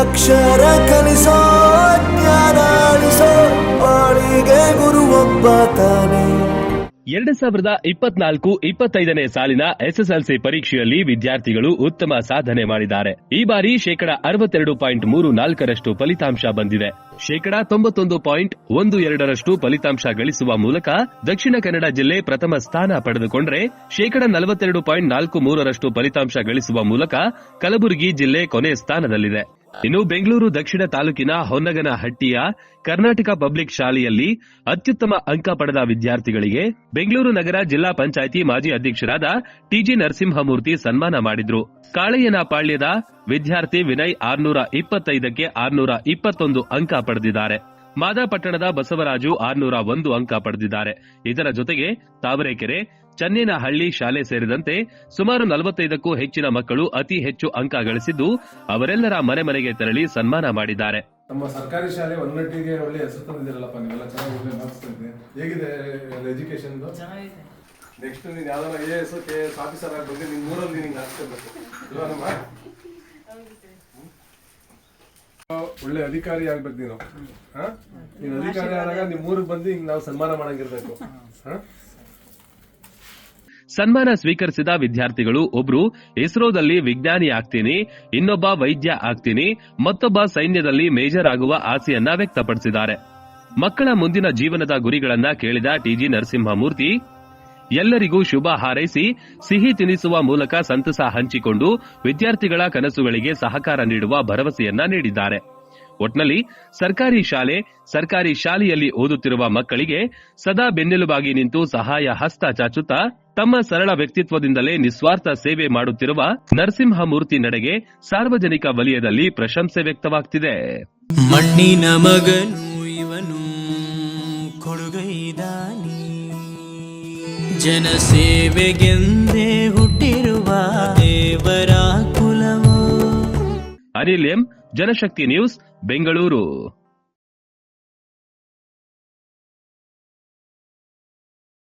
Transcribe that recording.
ಅಕ್ಷರ ಕಲಿಸೋ, ಜ್ಞಾನ ಅಳಿಸೋ ಬಾಳಿಗೆ ಗುರುವೊಬ್ಬ ತಾನೆ. ಎರಡು ಸಾವಿರದ ಇಪ್ಪತ್ನಾಲ್ಕು ಇಪ್ಪತ್ತೈದನೇ ಸಾಲಿನ ಎಸ್ಎಸ್ಎಲ್ಸಿ ಪರೀಕ್ಷೆಯಲ್ಲಿ ವಿದ್ಯಾರ್ಥಿಗಳು ಉತ್ತಮ ಸಾಧನೆ ಮಾಡಿದ್ದಾರೆ. ಈ ಬಾರಿ ಶೇಕಡ ಅರವತ್ತೆರಡು ಪಾಯಿಂಟ್ ಮೂರು ನಾಲ್ಕರಷ್ಟು ಫಲಿತಾಂಶ ಬಂದಿದೆ. ಶೇಕಡ ತೊಂಬತ್ತೊಂದು ಪಾಯಿಂಟ್ ಒಂದು ಎರಡರಷ್ಟು ಫಲಿತಾಂಶ ಗಳಿಸುವ ಮೂಲಕ ದಕ್ಷಿಣ ಕನ್ನಡ ಜಿಲ್ಲೆ ಪ್ರಥಮ ಸ್ಥಾನ ಪಡೆದುಕೊಂಡರೆ ಶೇಕಡ ನಲವತ್ತೆರಡು ಪಾಯಿಂಟ್ ನಾಲ್ಕು ಮೂರರಷ್ಟು ಫಲಿತಾಂಶ ಗಳಿಸುವ ಮೂಲಕ ಕಲಬುರಗಿ ಜಿಲ್ಲೆ ಕೊನೆ ಸ್ಥಾನದಲ್ಲಿದೆ. ಇನ್ನು ಬೆಂಗಳೂರು ದಕ್ಷಿಣ ತಾಲೂಕಿನ ಹೊನ್ನಗನಹಟ್ಟಿಯ ಕರ್ನಾಟಕ ಪಬ್ಲಿಕ್ ಶಾಲೆಯಲ್ಲಿ ಅತ್ಯುತ್ತಮ ಅಂಕ ಪಡೆದ ವಿದ್ಯಾರ್ಥಿಗಳಿಗೆ ಬೆಂಗಳೂರು ನಗರ ಜಿಲ್ಲಾ ಪಂಚಾಯಿತಿ ಮಾಜಿ ಅಧ್ಯಕ್ಷರಾದ ಟಿಜಿ ನರಸಿಂಹಮೂರ್ತಿ ಸನ್ಮಾನ ಮಾಡಿದ್ರು. ಕಾಳೆಯನಪಾಳ್ಯದ ವಿದ್ಯಾರ್ಥಿ ವಿನಯ್ ಆರ್ನೂರ ಇಪ್ಪತ್ತೈದಕ್ಕೆ ಆರ್ನೂರ ಇಪ್ಪತ್ತೊಂದು ಅಂಕ ಪಡೆದಿದ್ದಾರೆ. ಮಾದಾಪಟ್ಟಣದ ಬಸವರಾಜು ಆರ್ನೂರ ಒಂದು ಅಂಕ ಪಡೆದಿದ್ದಾರೆ. ಇದರ ಜೊತೆಗೆ ತಾವರೆಕೆರೆ ಚನ್ನೇನಹಳ್ಳಿ ಶಾಲೆ ಸೇರಿದಂತೆ ಸುಮಾರು ನಲವತ್ತೈದಕ್ಕೂ ಹೆಚ್ಚಿನ ಮಕ್ಕಳು ಅತಿ ಹೆಚ್ಚು ಅಂಕ ಗಳಿಸಿದ್ದು ಅವರೆಲ್ಲರ ಮನೆ ಮನೆಗೆ ತೆರಳಿ ಸನ್ಮಾನ ಮಾಡಿದ್ದಾರೆ. ನಮ್ಮ ಸರ್ಕಾರಿ ಶಾಲೆ ಒನ್ನಟ್ಟಿಗೆ ಒಳ್ಳೆ ಹೆಸರು ತಂದಿದ್ದೀರಲ್ಲಪ್ಪ ನೀವೆಲ್ಲ ಚೆನ್ನಾಗಿ ಒಳ್ಳೆ ಮಾರ್ಕ್ಸ್ ತಂದಿದೆ ಹೇಗಿದೆ ಎಜುಕೇಶನ್ ನೆಕ್ಸ್ಟ್ ನೀನು ಯಾವ್ದಾರ A S K S officer ಆಗ್ಬೇಕು ನಿನ್ನ ಊರಲ್ಲಿ ನಿಂಗೆ ಹಾಕ್ಸ್ಕೊಬೇಕು ಒಳ್ಳೆ ಅಧಿಕಾರಿ ಆಗ್ಬೇಕು ನೀನು. ಹಾ? ನೀನು ಅಧಿಕಾರಿ ಆದಾಗ ನಿಮ್ಮ ಊರಿಗೆ ಬಂದು ಹಿಂಗ್ ನಾವು ಸನ್ಮಾನ ಮಾಡಂಗಿರ್ಬೇಕು. ಹಾ? ಸನ್ಮಾನ ಸ್ವೀಕರಿಸಿದ ವಿದ್ಯಾರ್ಥಿಗಳು, ಒಬ್ರು ಇಸ್ರೋದಲ್ಲಿ ವಿಜ್ಞಾನಿ ಆಗ್ತೀನಿ ಇನ್ನೊಬ್ಬ ವೈದ್ಯ ಆಗ್ತೀನಿ, ಮತ್ತೊಬ್ಬ ಸೈನ್ಯದಲ್ಲಿ ಮೇಜರ್ ಆಗುವ ಆಸೆಯನ್ನ ವ್ಯಕ್ತಪಡಿಸಿದ್ದಾರೆ. ಮಕ್ಕಳ ಮುಂದಿನ ಜೀವನದ ಗುರಿಗಳನ್ನ ಕೇಳಿದ ಟಿಜಿ ನರಸಿಂಹಮೂರ್ತಿ, ಎಲ್ಲರಿಗೂ ಶುಭ ಹಾರೈಸಿ, ಸಿಹಿ ತಿನಿಸುವ ಮೂಲಕ ಸಂತಸ ಹಂಚಿಕೊಂಡು ವಿದ್ಯಾರ್ಥಿಗಳ ಕನಸುಗಳಿಗೆ ಸಹಕಾರ ನೀಡುವ ಭರವಸೆಯನ್ನ ನೀಡಿದ್ದಾರೆ. ಒಟ್ನಲ್ಲಿ ಸರ್ಕಾರಿ ಶಾಲೆ ಸರ್ಕಾರಿ ಶಾಲೆಯಲ್ಲಿ ಓದುತ್ತಿರುವ ಮಕ್ಕಳಿಗೆ ಸದಾ ಬೆನ್ನೆಲುಬಾಗಿ ನಿಂತು ಸಹಾಯ ಹಸ್ತ ಚಾಚುತ್ತಾ ತಮ್ಮ ಸರಳ ವ್ಯಕ್ತಿತ್ವದಿಂದಲೇ ನಿಸ್ವಾರ್ಥ ಸೇವೆ ಮಾಡುತ್ತಿರುವ ನರಸಿಂಹಮೂರ್ತಿ ನಡೆಗೆ ಸಾರ್ವಜನಿಕ ವಲಯದಲ್ಲಿ ಪ್ರಶಂಸೆ ವ್ಯಕ್ತವಾಗ್ತಿದೆ. ಮಣ್ಣಿನ ಮಗನು ಇವನು ಕೊಡುಗೈದಾನಿ. ಜನಸೇವೆಗೆಂದೇ ಹುಟ್ಟಿರುವ ದೇವರ ಕುಲವು. Anil M Janashakti news Bengaluru.